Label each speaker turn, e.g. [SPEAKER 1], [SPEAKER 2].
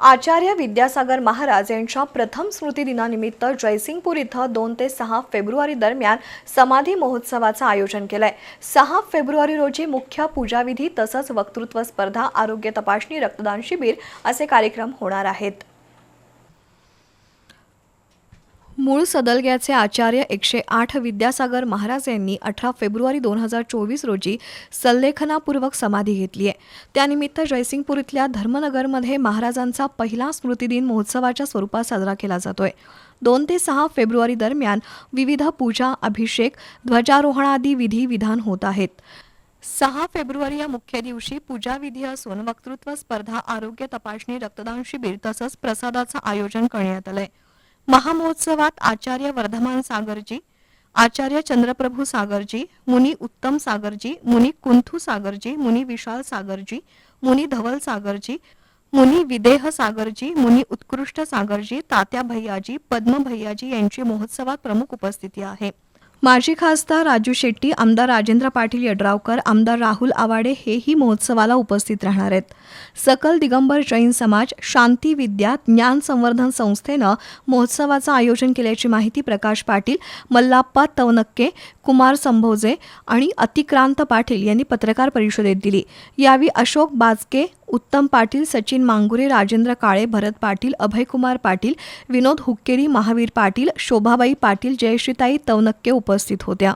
[SPEAKER 1] आचार्य विद्यासागर महाराज यांच्या प्रथम स्मृतिदिनानिमित्त जयसिंगपूर इथं दोन ते सहा फेब्रुवारी दरम्यान समाधी महोत्सवाचं आयोजन केलंय. सहा फेब्रुवारी रोजी मुख्य पूजाविधी तसंच वक्तृत्व स्पर्धा आरोग्य तपासणी रक्तदान शिबिर असे कार्यक्रम होणार आहेत. मूळ सदलग्याचे आचार्य एकशे आठ विद्यासागर महाराज यांनी अठरा फेब्रुवारी दोन हजार चोवीस रोजी सल्लेखनापूर्वक समाधी घेतली आहे. त्यानिमित्त जयसिंगपूर इथल्या धर्मनगरमध्ये महाराजांचा पहिला स्मृतिदिन महोत्सवाच्या स्वरूपात साजरा केला जातोय. दोन ते सहा फेब्रुवारी दरम्यान विविध पूजा अभिषेक ध्वजारोहणादी विधी विधान होत आहेत. सहा फेब्रुवारी या मुख्य दिवशी पूजाविधी असून वक्तृत्व स्पर्धा आरोग्य तपासणी रक्तदान शिबिर तसंच प्रसादाचं आयोजन करण्यात आलंय. महामहोत्सवात आचार्य वर्धमान सागरजी आचार्य चंद्रप्रभू सागरजी मुनी उत्तम सागरजी मुनी कुंथू सागरजी मुनी विशाल सागरजी मुनी धवल सागरजी मुनी विदेह सागरजी मुनी उत्कृष्ट सागरजी तात्या भैयाजी पद्म भैयाजी यांची महोत्सवात प्रमुख उपस्थिती आहे. माजी खासदार राजू शेट्टी आमदार राजेंद्र पाटील यड्रावकर आमदार राहुल आवाडे हेही महोत्सवाला उपस्थित राहणार आहेत. सकल दिगंबर जैन समाज शांती विद्या ज्ञान संवर्धन संस्थेनं महोत्सवाचं आयोजन केल्याची माहिती प्रकाश पाटील मल्लाप्पा तवनक्के कुमार संभोजे आणि अतिक्रांत पाटील यांनी पत्रकार परिषदेत दिली. यावेळी अशोक बाजके उत्तम पाटील सचिन मांगुरे राजेंद्र काळे भरत पाटील अभयकुमार पाटील विनोद हुक्केरी महावीर पाटील शोभाबाई पाटील जयश्रीताई तवनक्के उपस्थित होत्या.